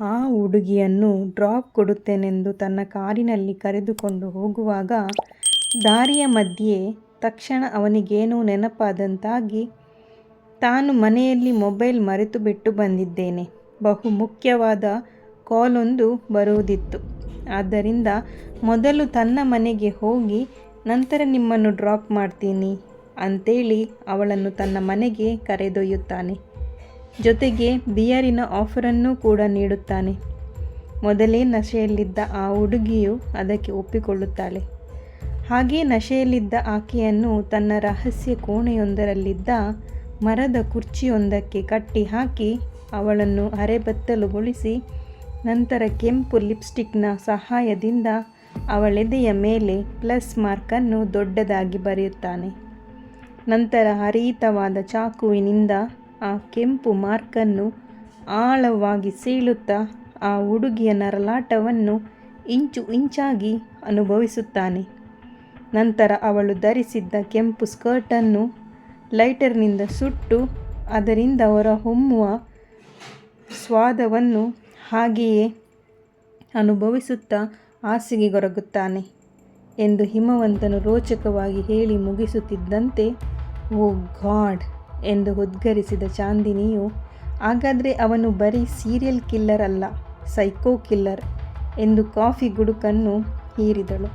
ಆ ಹುಡುಗಿಯನ್ನು ಡ್ರಾಪ್ ಕೊಡುತ್ತೇನೆಂದು ತನ್ನ ಕಾರಿನಲ್ಲಿ ಕರೆದುಕೊಂಡು ಹೋಗುವಾಗ ದಾರಿಯ ಮಧ್ಯೆ ತಕ್ಷಣ ಅವನಿಗೇನೋ ನೆನಪಾದಂತಾಗಿ ತಾನು ಮನೆಯಲ್ಲಿ ಮೊಬೈಲ್ ಮರೆತು ಬಿಟ್ಟು ಬಂದಿದ್ದೇನೆ. ಬಹು ಮುಖ್ಯವಾದ ಕಾಲೊಂದು ಬರುವುದಿತ್ತು. ಆದ್ದರಿಂದ ಮೊದಲು ತನ್ನ ಮನೆಗೆ ಹೋಗಿ ನಂತರ ನಿಮ್ಮನ್ನು ಡ್ರಾಪ್ ಮಾಡ್ತೀನಿ ಅಂತೇಳಿ ಅವಳನ್ನು ತನ್ನ ಮನೆಗೆ ಕರೆದೊಯ್ಯುತ್ತಾನೆ. ಜೊತೆಗೆ ಬಿಯರಿನ ಆಫರನ್ನು ಕೂಡ ನೀಡುತ್ತಾನೆ. ಮೊದಲೇ ನಶೆಯಲ್ಲಿದ್ದ ಆ ಹುಡುಗಿಯು ಅದಕ್ಕೆ ಒಪ್ಪಿಕೊಳ್ಳುತ್ತಾಳೆ. ಹಾಗೆ ನಶೆಯಲ್ಲಿದ್ದ ಆಕೆಯನ್ನು ತನ್ನ ರಹಸ್ಯ ಕೋಣೆಯೊಂದರಲ್ಲಿದ್ದ ಮರದ ಕುರ್ಚಿಯೊಂದಕ್ಕೆ ಕಟ್ಟಿ ಹಾಕಿ ಅವಳನ್ನು ಅರೆಬತ್ತಲುಗೊಳಿಸಿ ನಂತರ ಕೆಂಪು ಲಿಪ್ಸ್ಟಿಕ್ನ ಸಹಾಯದಿಂದ ಅವಳೆದೆಯ ಮೇಲೆ ಪ್ಲಸ್ ಮಾರ್ಕನ್ನು ದೊಡ್ಡದಾಗಿ ಬರೆಯುತ್ತಾನೆ. ನಂತರ ಹರಿಯಿತವಾದ ಚಾಕುವಿನಿಂದ ಆ ಕೆಂಪು ಮಾರ್ಕನ್ನು ಆಳವಾಗಿ ಸೀಳುತ್ತಾ ಆ ಹುಡುಗಿಯ ನರಲಾಟವನ್ನು ಇಂಚು ಇಂಚಾಗಿ ಅನುಭವಿಸುತ್ತಾನೆ. ನಂತರ ಅವಳು ಧರಿಸಿದ್ದ ಕೆಂಪು ಸ್ಕರ್ಟನ್ನು ಲೈಟರ್ನಿಂದ ಸುಟ್ಟು ಅದರಿಂದ ಹೊರಹೊಮ್ಮುವ ಸ್ವಾದವನ್ನು ಹಾಗೆಯೇ ಅನುಭವಿಸುತ್ತಾ ಹಾಸಿಗೆಗೊರಗುತ್ತಾನೆ ಎಂದು ಹಿಮವಂತನು ರೋಚಕವಾಗಿ ಹೇಳಿ ಮುಗಿಸುತ್ತಿದ್ದಂತೆ, ಓ ಗಾಡ್! ಎಂದು ಉದ್ಗರಿಸಿದ ಚಾಂದಿನಿಯು, ಹಾಗಾದರೆ ಅವನು ಬರೀ ಸೀರಿಯಲ್ ಕಿಲ್ಲರ್ ಅಲ್ಲ, ಸೈಕೋ ಕಿಲ್ಲರ್ ಎಂದು ಕಾಫಿ ಗುಡುಕನ್ನು ಹೀರಿದಳು.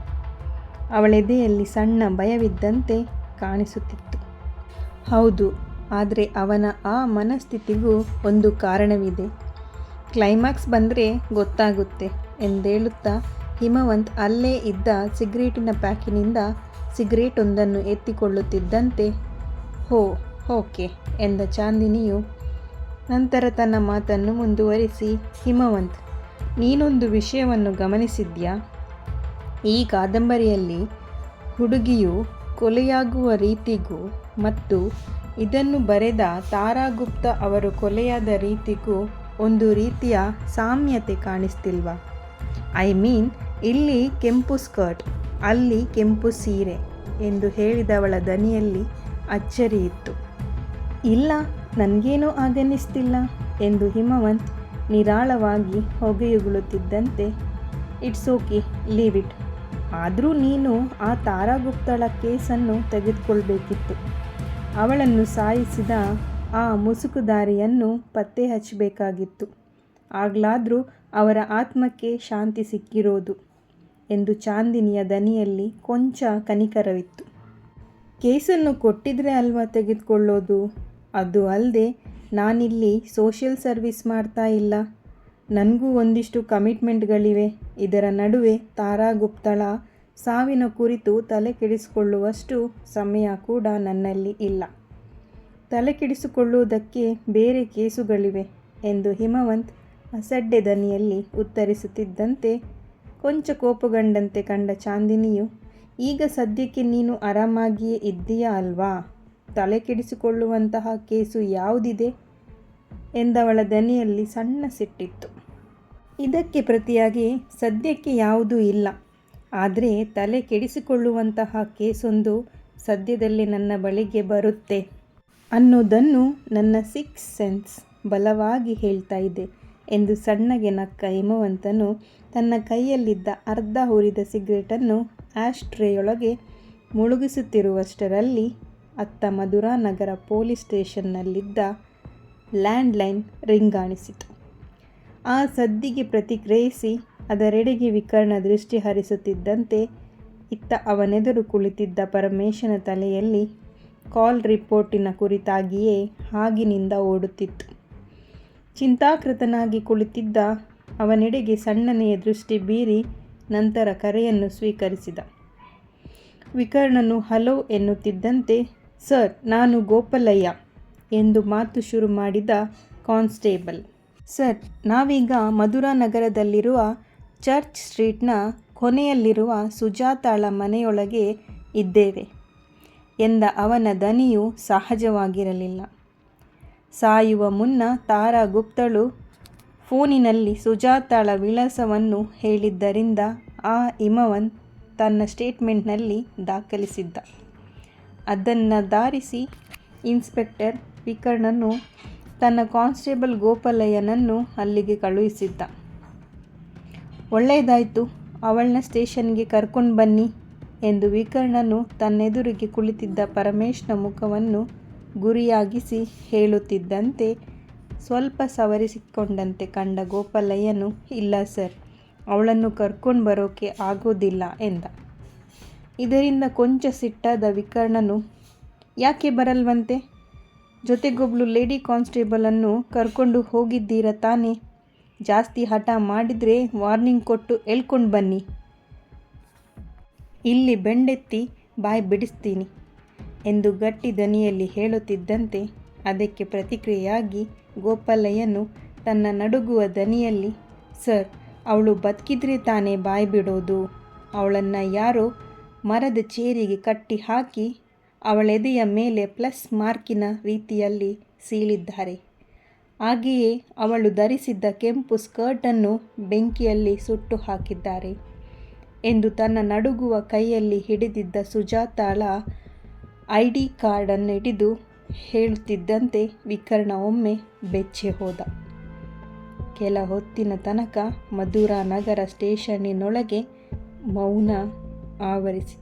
ಅವಳೆದೆಯಲ್ಲಿ ಸಣ್ಣ ಭಯವಿದ್ದಂತೆ ಕಾಣಿಸುತ್ತಿತ್ತು. ಹೌದು, ಆದರೆ ಅವನ ಆ ಮನಸ್ಥಿತಿಗೂ ಒಂದು ಕಾರಣವಿದೆ. ಕ್ಲೈಮ್ಯಾಕ್ಸ್ ಬಂದರೆ ಗೊತ್ತಾಗುತ್ತೆ ಎಂದೇಳುತ್ತಾ ಹಿಮವಂತ್ ಅಲ್ಲೇ ಇದ್ದ ಸಿಗರೇಟಿನ ಪ್ಯಾಕಿನಿಂದ ಸಿಗರೇಟ್ ಒಂದನ್ನು ಎತ್ತಿಕೊಳ್ಳುತ್ತಿದ್ದಂತೆ, ಹೋ ಓಕೆ ಎಂದ ಚಾಂದಿನಿಯು. ನಂತರ ತನ್ನ ಮಾತನ್ನು ಮುಂದುವರಿಸಿ, ಹಿಮವಂತ್, ನೀನೊಂದು ವಿಷಯವನ್ನು ಗಮನಿಸಿದ್ಯಾ? ಈ ಕಾದಂಬರಿಯಲ್ಲಿ ಹುಡುಗಿಯು ಕೊಲೆಯಾಗುವ ರೀತಿಗೂ ಮತ್ತು ಇದನ್ನು ಬರೆದ ತಾರಾಗುಪ್ತ ಅವರು ಕೊಲೆಯಾದ ರೀತಿಗೂ ಒಂದು ರೀತಿಯ ಸಾಮ್ಯತೆ ಕಾಣಿಸ್ತಿಲ್ವಾ? ಐ ಮೀನ್, ಇಲ್ಲಿ ಕೆಂಪು ಸ್ಕರ್ಟ್, ಅಲ್ಲಿ ಕೆಂಪು ಸೀರೆ ಎಂದು ಹೇಳಿದವಳ ದನಿಯಲ್ಲಿ ಅಚ್ಚರಿಯಿತ್ತು ಇಲ್ಲ, ನನಗೇನೂ ಆಗನ್ನಿಸ್ತಿಲ್ಲ ಎಂದು ಹಿಮವಂತ್ ನಿರಾಳವಾಗಿ ಹೊಗೆಯುಗುಳುತ್ತಿದ್ದಂತೆ, ಇಟ್ಸ್ ಓಕೆ, ಲೀವ್ ಇಟ್. ಆದರೂ ನೀನು ಆ ತಾರಾಗುಪ್ತಳ ಕೇಸನ್ನು ತೆಗೆದುಕೊಳ್ಬೇಕಿತ್ತು. ಅವಳನ್ನು ಸಾಯಿಸಿದ ಆ ಮುಸುಕುದಾರಿಯನ್ನು ಪತ್ತೆ ಹಚ್ಚಬೇಕಾಗಿತ್ತು. ಆಗ್ಲಾದರೂ ಅವರ ಆತ್ಮಕ್ಕೆ ಶಾಂತಿ ಸಿಕ್ಕಿರೋದು ಎಂದು ಚಾಂದಿನಿಯ ದನಿಯಲ್ಲಿ ಕೊಂಚ ಕನಿಕರವಿತ್ತು. ಕೇಸನ್ನು ಕೊಟ್ಟಿದ್ರೆ ಅಲ್ವಾ ತೆಗೆದುಕೊಳ್ಳೋದು? ಅದು ಅಲ್ಲದೆ ನಾನಿಲ್ಲಿ ಸೋಷಿಯಲ್ ಸರ್ವಿಸ್ ಮಾಡ್ತಾ ಇಲ್ಲ. ನನಗೂ ಒಂದಿಷ್ಟು ಕಮಿಟ್ಮೆಂಟ್ಗಳಿವೆ. ಇದರ ನಡುವೆ ತಾರಾ ಗುಪ್ತಳ ಸಾವಿನ ಕುರಿತು ತಲೆ ಕೆಡಿಸಿಕೊಳ್ಳುವಷ್ಟು ಸಮಯ ಕೂಡ ನನ್ನಲ್ಲಿ ಇಲ್ಲ. ತಲೆ ಕೆಡಿಸಿಕೊಳ್ಳುವುದಕ್ಕೆ ಬೇರೆ ಕೇಸುಗಳಿವೆ ಎಂದು ಹಿಮವಂತ್ ಅಸಡ್ಡೆ ದನಿಯಲ್ಲಿ ಉತ್ತರಿಸುತ್ತಿದ್ದಂತೆ ಕೊಂಚ ಕೋಪಗೊಂಡಂತೆ ಕಂಡ ಚಾಂದಿನಿಯು, ಈಗ ಸದ್ಯಕ್ಕೆ ನೀನು ಆರಾಮಾಗಿಯೇ ಇದ್ದೀಯಾ ಅಲ್ವಾ? ತಲೆ ಕೆಡಿಸಿಕೊಳ್ಳುವಂತಹ ಕೇಸು ಯಾವುದಿದೆ ಎಂದವಳ ದನಿಯಲ್ಲಿ ಸಣ್ಣ ಸಿಟ್ಟಿತ್ತು. ಇದಕ್ಕೆ ಪ್ರತಿಯಾಗಿ ಸದ್ಯಕ್ಕೆ ಯಾವುದೂ ಇಲ್ಲ. ಆದರೆ ತಲೆ ಕೆಡಿಸಿಕೊಳ್ಳುವಂತಹ ಕೇಸೊಂದು ಸದ್ಯದಲ್ಲೇ ನನ್ನ ಬಳಿಗೆ ಬರುತ್ತೆ ಅನ್ನೋದನ್ನು ನನ್ನ ಸಿಕ್ಸ್ ಸೆನ್ಸ್ ಬಲವಾಗಿ ಹೇಳ್ತಾ ಇದೆ ಎಂದು ಸಣ್ಣಗೆ ನಕ್ಕ ಹಿಮವಂತನು ತನ್ನ ಕೈಯಲ್ಲಿದ್ದ ಅರ್ಧ ಹುರಿದ ಸಿಗರೇಟನ್ನು ಆಶ್ ಟ್ರೇಯೊಳಗೆ ಮುಳುಗಿಸುತ್ತಿರುವಷ್ಟರಲ್ಲಿ ಅತ್ತ ಮಧುರಾನಗರ ಪೊಲೀಸ್ ಸ್ಟೇಷನ್ನಲ್ಲಿದ್ದ ಲ್ಯಾಂಡ್ಲೈನ್ ರಿಂಗಾಣಿಸಿತು. ಆ ಸದ್ದಿಗೆ ಪ್ರತಿಕ್ರಿಯಿಸಿ ಅದರೆಡೆಗೆ ವಿಕರ್ಣ ದೃಷ್ಟಿ ಹರಿಸುತ್ತಿದ್ದಂತೆ ಇತ್ತ ಅವನೆದುರು ಕುಳಿತಿದ್ದ ಪರಮೇಶನ ತಲೆಯಲ್ಲಿ ಕಾಲ್ ರಿಪೋರ್ಟಿನ ಕುರಿತಾಗಿಯೇ ಹಾಗಿನಿಂದ ಓಡುತ್ತಿತ್ತು. ಚಿಂತಾಕೃತನಾಗಿ ಕುಳಿತಿದ್ದ ಅವನೆಡೆಗೆ ಸಣ್ಣನೆಯ ದೃಷ್ಟಿ ಬೀರಿ ನಂತರ ಕರೆಯನ್ನು ಸ್ವೀಕರಿಸಿದ. ವಿಕರ್ಣನು ಹಲೋ ಎನ್ನುತ್ತಿದ್ದಂತೆ ಸರ್, ನಾನು ಗೋಪಾಲಯ್ಯ ಎಂದು ಮಾತು ಶುರು ಮಾಡಿದ ಕಾನ್ಸ್ಟೇಬಲ್. ಸರ್, ನಾವೀಗ ಮಧುರಾನಗರದಲ್ಲಿರುವ ಚರ್ಚ್ ಸ್ಟ್ರೀಟ್ನ ಕೊನೆಯಲ್ಲಿರುವ ಸುಜಾತಾಳ ಮನೆಯೊಳಗೆ ಇದ್ದೇವೆ ಎಂದ ಅವನ ದನಿಯು ಸಹಜವಾಗಿರಲಿಲ್ಲ. ಸಾಯುವ ಮುನ್ನ ತಾರಾ ಗುಪ್ತಳು ಫೋನಿನಲ್ಲಿ ಸುಜಾತಾಳ ವಿಳಾಸವನ್ನು ಹೇಳಿದ್ದರಿಂದ ಆ ಇಮವನ್ ತನ್ನ ಸ್ಟೇಟ್ಮೆಂಟ್ನಲ್ಲಿ ದಾಖಲಿಸಿದ್ದ. ಅದನ್ನು ದಾರಿಸಿ ಇನ್ಸ್ಪೆಕ್ಟರ್ ವಿಕರ್ಣನು ತನ್ನ ಕಾನ್ಸ್ಟೇಬಲ್ ಗೋಪಾಲಯ್ಯನನ್ನು ಅಲ್ಲಿಗೆ ಕಳುಹಿಸಿದ್ದ. ಒಳ್ಳೆಯದಾಯಿತು, ಅವಳನ್ನ ಸ್ಟೇಷನ್ಗೆ ಕರ್ಕೊಂಡು ಬನ್ನಿ ಎಂದು ವಿಕರ್ಣನು ತನ್ನೆದುರಿಗೆ ಕುಳಿತಿದ್ದ ಪರಮೇಶ್ನ ಮುಖವನ್ನು ಗುರಿಯಾಗಿಸಿ ಹೇಳುತ್ತಿದ್ದಂತೆ ಸ್ವಲ್ಪ ಸವರಿಸಿಕೊಂಡಂತೆ ಕಂಡ ಗೋಪಾಲಯ್ಯನು, ಇಲ್ಲ ಸರ್, ಅವಳನ್ನು ಕರ್ಕೊಂಡು ಬರೋಕೆ ಆಗೋದಿಲ್ಲ ಎಂದ. ಇದರಿಂದ ಕೊಂಚ ಸಿಟ್ಟಾದ ವಿಕರ್ಣನು ಯಾಕೆ ಬರಲ್ವಂತೆ? ಜೊತೆಗೊಬ್ಳು ಲೇಡಿ ಕಾನ್ಸ್ಟೇಬಲನ್ನು ಕರ್ಕೊಂಡು ಹೋಗಿದ್ದೀರ ತಾನೇ? ಜಾಸ್ತಿ ಹಠ ಮಾಡಿದರೆ ವಾರ್ನಿಂಗ್ ಕೊಟ್ಟು ಎಳ್ಕೊಂಡು ಬನ್ನಿ. ಇಲ್ಲಿ ಬೆಂಡೆತ್ತಿ ಬಾಯಿ ಬಿಡಿಸ್ತೀನಿ ಎಂದು ಗಟ್ಟಿ ದನಿಯಲ್ಲಿ ಹೇಳುತ್ತಿದ್ದಂತೆ ಅದಕ್ಕೆ ಪ್ರತಿಕ್ರಿಯೆಯಾಗಿ ಗೋಪಾಲಯ್ಯನು ತನ್ನ ನಡುಗುವ ದನಿಯಲ್ಲಿ ಸರ್, ಅವಳು ಬದುಕಿದ್ರೆ ತಾನೇ ಬಾಯಿ ಬಿಡೋದು? ಅವಳನ್ನು ಯಾರೋ ಮರದ ಚೇರಿಗೆ ಕಟ್ಟಿ ಹಾಕಿ ಅವಳೆದೆಯ ಮೇಲೆ ಪ್ಲಸ್ ಮಾರ್ಕಿನ ರೀತಿಯಲ್ಲಿ ಸೀಳಿದ್ದಾರೆ. ಹಾಗೆಯೇ ಅವಳು ಧರಿಸಿದ್ದ ಕೆಂಪು ಸ್ಕರ್ಟನ್ನು ಬೆಂಕಿಯಲ್ಲಿ ಸುಟ್ಟು ಹಾಕಿದ್ದಾರೆ ಎಂದು ತನ್ನ ನಡುಗುವ ಕೈಯಲ್ಲಿ ಹಿಡಿದಿದ್ದ ಸುಜಾತಾಳ ಐ ಡಿ ಕಾರ್ಡನ್ನು ಹಿಡಿದು ಹೇಳುತ್ತಿದ್ದಂತೆ ವಿಕರ್ಣ ಒಮ್ಮೆ ಬೆಚ್ಚೆ ಹೋದ. ಕೆಲ ಹೊತ್ತಿನ ತನಕ ಮಧುರಾ ನಗರ ಸ್ಟೇಷನ್ನಿನೊಳಗೆ ಮೌನ आवरिस